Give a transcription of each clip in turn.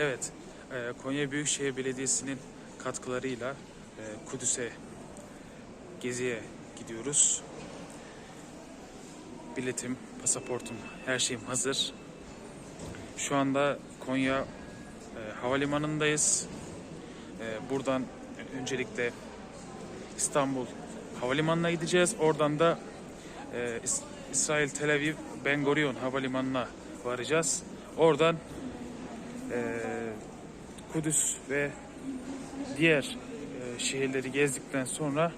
Evet, e, Konya Büyükşehir Belediyesi'nin katkılarıyla e, Kudüs'e geziye gidiyoruz. Biletim, pasaportum, her şeyim hazır. Şu anda Konya e, Havalimanı'ndayız. Buradan öncelikle İstanbul Havalimanı'na gideceğiz. Oradan da İs- İsrail Tel Aviv Ben Gurion Havalimanı'na varacağız. Oradan Kudüs ve diğer e, şehirleri gezdikten sonra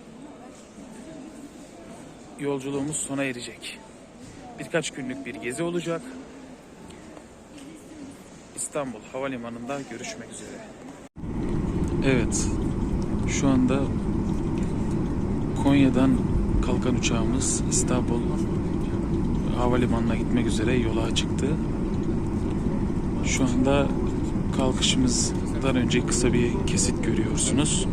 yolculuğumuz sona erecek. Birkaç günlük bir gezi olacak. İstanbul Havalimanı'nda görüşmek üzere. Evet, şu anda Konya'dan kalkan uçağımız İstanbul Havalimanı'na gitmek üzere yola çıktı. Şu anda kalkışımızdan önce kısa bir kesit görüyorsunuz.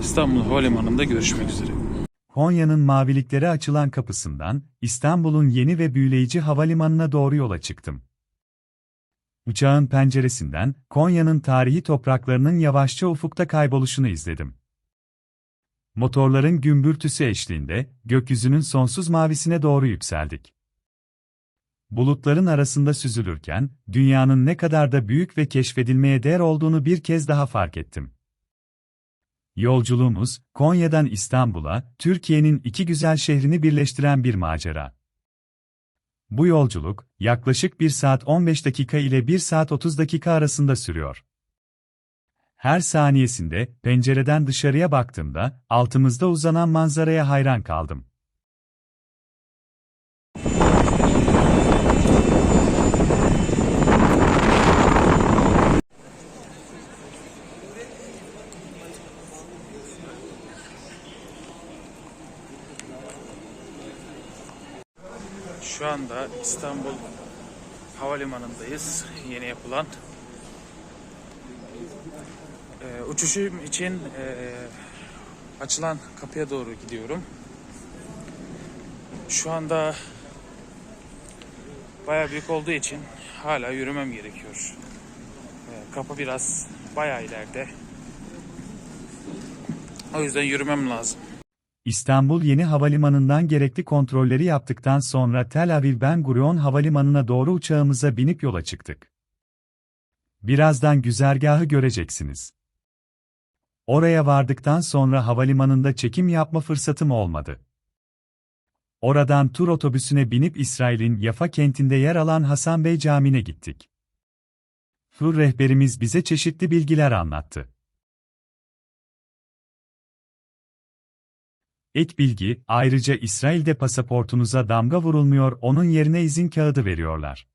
İstanbul Havalimanı'nda görüşmek üzere. Konya'nın maviliklere açılan kapısından İstanbul'un yeni ve büyüleyici havalimanına doğru yola çıktım. Uçağın penceresinden Konya'nın tarihi topraklarının yavaşça ufukta kayboluşunu izledim. Motorların gümbürtüsü eşliğinde gökyüzünün sonsuz mavisine doğru yükseldik. Bulutların arasında süzülürken dünyanın ne kadar da büyük ve keşfedilmeye değer olduğunu bir kez daha fark ettim. Yolculuğumuz, Konya'dan İstanbul'a, Türkiye'nin iki güzel şehrini birleştiren bir macera. Bu yolculuk, yaklaşık 1 saat 15 dakika ile 1 saat 30 dakika arasında sürüyor. Her saniyesinde, pencereden dışarıya baktığımda, altımızda uzanan manzaraya hayran kaldım. Şu anda İstanbul Havalimanı'ndayız. Yeni yapılan. Ee, uçuşum için ee, açılan kapıya doğru gidiyorum. Şu anda bayağı büyük olduğu için hala yürümem gerekiyor. Ee, kapı biraz bayağı ileride. O yüzden yürümem lazım. İstanbul Yeni Havalimanı'ndan gerekli kontrolleri yaptıktan sonra Tel Aviv Ben Gurion Havalimanı'na doğru uçağımıza binip yola çıktık. Birazdan güzergahı göreceksiniz. Oraya vardıktan sonra havalimanında çekim yapma fırsatım olmadı. Oradan tur otobüsüne binip İsrail'in Yafa kentinde yer alan Hasan Bey Camii'ne gittik. Tur rehberimiz bize çeşitli bilgiler anlattı. Ek bilgi, ayrıca İsrail'de pasaportunuza damga vurulmuyor, onun yerine izin kağıdı veriyorlar.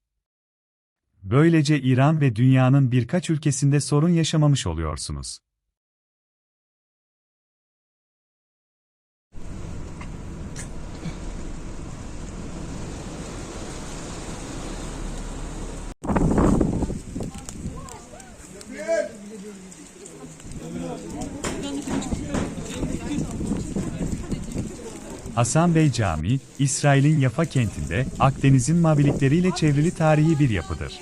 Böylece İran ve dünyanın birkaç ülkesinde sorun yaşamamış oluyorsunuz. Hasan Bey Camii, İsrail'in Yafa kentinde, Akdeniz'in mavilikleriyle çevrili tarihi bir yapıdır.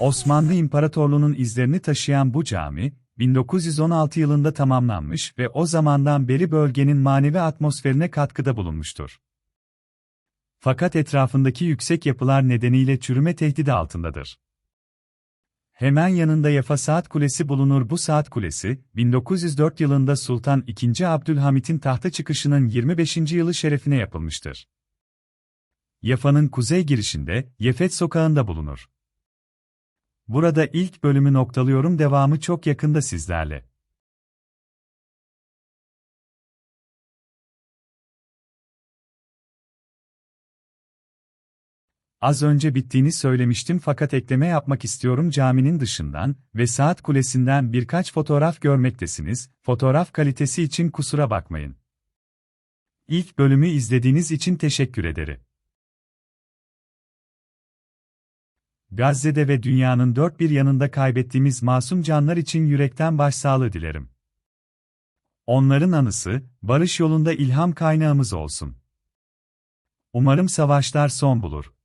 Osmanlı İmparatorluğu'nun izlerini taşıyan bu cami, 1916 yılında tamamlanmış ve o zamandan beri bölgenin manevi atmosferine katkıda bulunmuştur. Fakat etrafındaki yüksek yapılar nedeniyle çürüme tehdidi altındadır. Hemen yanında Yafa Saat Kulesi bulunur. Bu saat kulesi, 1904 yılında Sultan II. Abdülhamit'in tahta çıkışının 25. yılı şerefine yapılmıştır. Yafa'nın kuzey girişinde, Yefet sokağında bulunur. Burada ilk bölümü noktalıyorum devamı çok yakında sizlerle. Az önce bittiğini söylemiştim fakat ekleme yapmak istiyorum caminin dışından ve saat kulesinden birkaç fotoğraf görmektesiniz, fotoğraf kalitesi için kusura bakmayın. İlk bölümü izlediğiniz için teşekkür ederim. Gazze'de ve dünyanın dört bir yanında kaybettiğimiz masum canlar için yürekten başsağlığı dilerim. Onların anısı, barış yolunda ilham kaynağımız olsun. Umarım savaşlar son bulur.